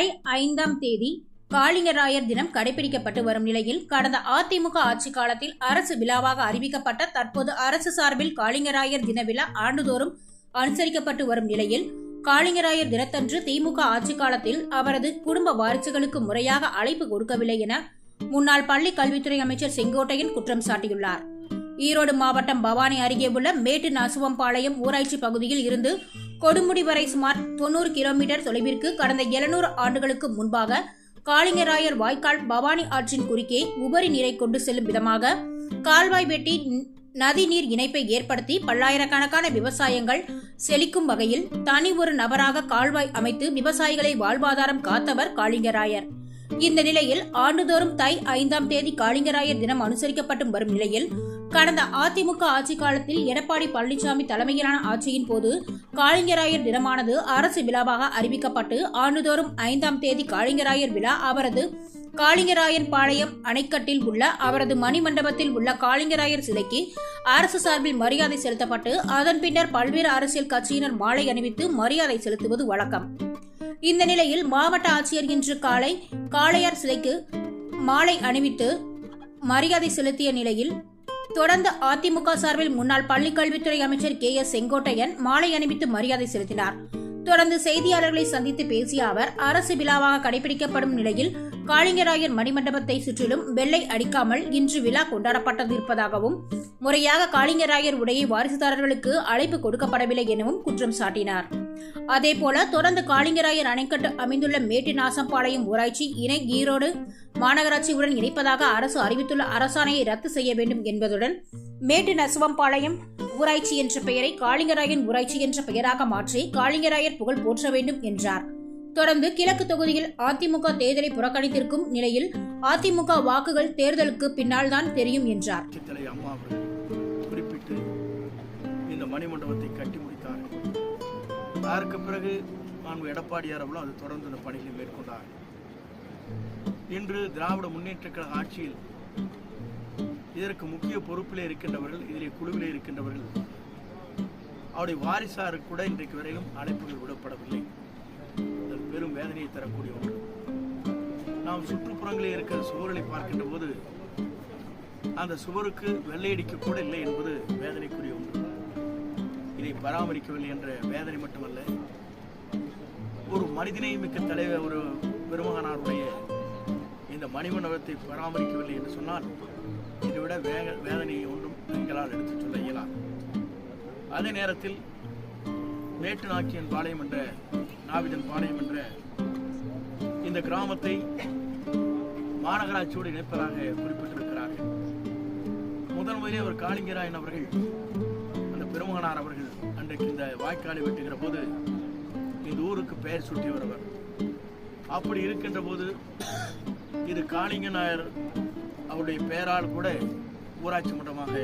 தை ஐந்தாம் தேதி காளிங்கராயர் தினம் கடைபிடிக்கப்பட்டு வரும் நிலையில் கடந்த அதிமுக ஆட்சி காலத்தில் அரசு விழாவாக அறிவிக்கப்பட்ட தற்போது அரசு சார்பில் காளிங்கராயர் தின விழா ஆண்டுதோறும் அனுசரிக்கப்பட்டு வரும் நிலையில் காளிங்கராயர் தினத்தன்று திமுக ஆட்சி காலத்தில் அவரது குடும்ப வாரிசுகளுக்கு முறையாக அழைப்பு கொடுக்கவில்லை என முன்னாள் பள்ளி கல்வித்துறை அமைச்சர் செங்கோட்டையன் குற்றம் சாட்டியுள்ளார். ஈரோடு மாவட்டம் பவானி அருகே உள்ள மேட்டு நசுவம்பாளையம் ஊராட்சி பகுதியில் இருந்து கொடுமுடி வரை சுமார் தொண்ணூறு கிலோமீட்டர் தொலைவிற்கு கடந்த எழுநூறு ஆண்டுகளுக்கு முன்பாக காளிங்கராயர் வாய்க்கால் பவானி ஆற்றின் குறுக்கே உபரி நீரை கொண்டு செல்லும் விதமாக கால்வாய் வெட்டி நதி நதிநீர் இணைப்பை ஏற்படுத்தி பல்லாயிரக்கணக்கான விவசாயங்கள் செழிக்கும் வகையில் தனி ஒரு நபராக கால்வாய் அமைத்து விவசாயிகளை வாழ்வாதாரம் காத்தவர் காளிங்கராயர். இந்த நிலையில் ஆண்டுதோறும் தை ஐந்தாம் தேதி காளிங்கராயர் தினம் அனுசரிக்கப்பட்டு வரும் நிலையில் கடந்த அதிமுக ஆட்சி காலத்தில் எடப்பாடி பழனிசாமி தலைமையிலான ஆட்சியின் போது காளிங்கராயர் தினமானது அரசு விழாவாக அறிவிக்கப்பட்டு ஆண்டுதோறும் ஐந்தாம் தேதி காளிங்கராயர் விழா அவரது காளிங்கராயன் பாளையம் அணைக்கட்டில் உள்ள அவரது மணிமண்டபத்தில் உள்ள காளிங்கராயர் சிலைக்கு அரசு சார்பில் மரியாதை செலுத்தப்பட்டு அதன் பின்னர் பல்வேறு அரசியல் கட்சியினர் மாலை அணிவித்து மரியாதை செலுத்துவது வழக்கம். இந்த நிலையில் மாவட்ட ஆட்சியர் இன்று காலை காளையார் சிலைக்கு மாலை அணிவித்து மரியாதை செலுத்திய நிலையில் தொடர்ந்து அதிமுக சார்பில் முன்னாள் பள்ளிக்கல்வித்துறை அமைச்சர் கே எஸ் செங்கோட்டையன் மாலை அணிவித்து மரியாதை செலுத்தினார். தொடர்ந்து செய்தியாளர்களை சந்தித்து பேசிய அவர் அரசு விழாவாக கடைபிடிக்கப்படும் நிலையில் காளிங்கராயர் மணிமண்டபத்தை சுற்றிலும் வெள்ளை அடிக்காமல் இன்று விழா கொண்டாடப்பட்டது இருப்பதாகவும் முறையாக காளிங்கராயர் உடையை வாரிசுதாரர்களுக்கு அழைப்பு கொடுக்கப்படவில்லை எனவும் குற்றம் சாட்டினார். அதேபோல தொடர்ந்து காளிங்கராயர் அணைக்கட்டு அமைந்துள்ள மேட்டு நாசம்பாளையம் ஊராட்சி இணை ஈரோடு மாநகராட்சியுடன் இணைப்பதாக அரசு அறிவித்துள்ள அரசாணையை ரத்து செய்ய வேண்டும் என்பதுடன் மேட்டு நசுவம்பாளையம் ஊராட்சி என்ற பெயரை காளிங்கராயன் ஊராட்சி என்ற பெயராக மாற்றி காளிங்கராயர் புகழ் போற்ற வேண்டும் என்றார். தொடர்ந்து கிழக்கு தொகுதியில் அதிமுக தேர்தலை புறக்கணித்திருக்கும் நிலையில் அதிமுக வாக்குகள் தேர்தலுக்கு பின்னால் தான் தெரியும் என்றார். குறிப்பிட்டு இந்த மணிமண்டபத்தை கட்டி முடித்தார் அதற்கு பிறகு மாண்பு எடப்பாடியார் அவர்களும் அது தொடர்ந்து இந்த பணிகளை மேற்கொண்டார். இன்று திராவிட முன்னேற்ற கழக ஆட்சியில் இதற்கு முக்கிய பொறுப்பிலே இருக்கின்றவர்கள் இதிலே குழுவிலே இருக்கின்றவர்கள் அவருடைய வாரிசாருக்கு கூட இன்றைக்கு வரையிலும் அழைப்புகள் விடப்படவில்லை. பெரும் வேதனையை தரக்கூடிய ஒன்று நாம் சுற்றுப்புறங்களில் இருக்கிற சுவர்களை பார்க்கின்ற போது அந்த சுவருக்கு வெள்ளையடிக்க கூட இல்லை என்பது வேதனைக்குரிய ஒன்று. இதை பராமரிக்கவில்லை என்ற வேதனை மட்டுமல்ல ஒரு மனிதனை மிக்க தலைவர் ஒரு பெருமகனாருடைய இந்த மணிமண்டபத்தை பராமரிக்கவில்லை என்று சொன்னால் இதைவிட வேக வேதனையை ஒன்றும் எங்களால் எடுத்துச் சொல்ல இயலாது. அதே நேரத்தில் மேட்டு நாக்கியன் பாளையம் என்ற நாவிதன் பாளையம் என்ற இந்த கிராமத்தை மாநகராட்சியோடு இணைப்பதாக குறிப்பிட்டிருக்கிறார்கள். முதல் முதலே அவர் காளிங்கராயன் அவர்கள் அந்த பெருமகனார் அவர்கள் அன்றைக்கு இந்த வாய்க்காலை வெட்டுகிற போது இந்த ஊருக்கு பெயர் சூட்டியவர் அவர். அப்படி இருக்கின்ற போது இது காளிங்க நாயர் அவருடைய பெயரால் கூட ஊராட்சி மன்றமாக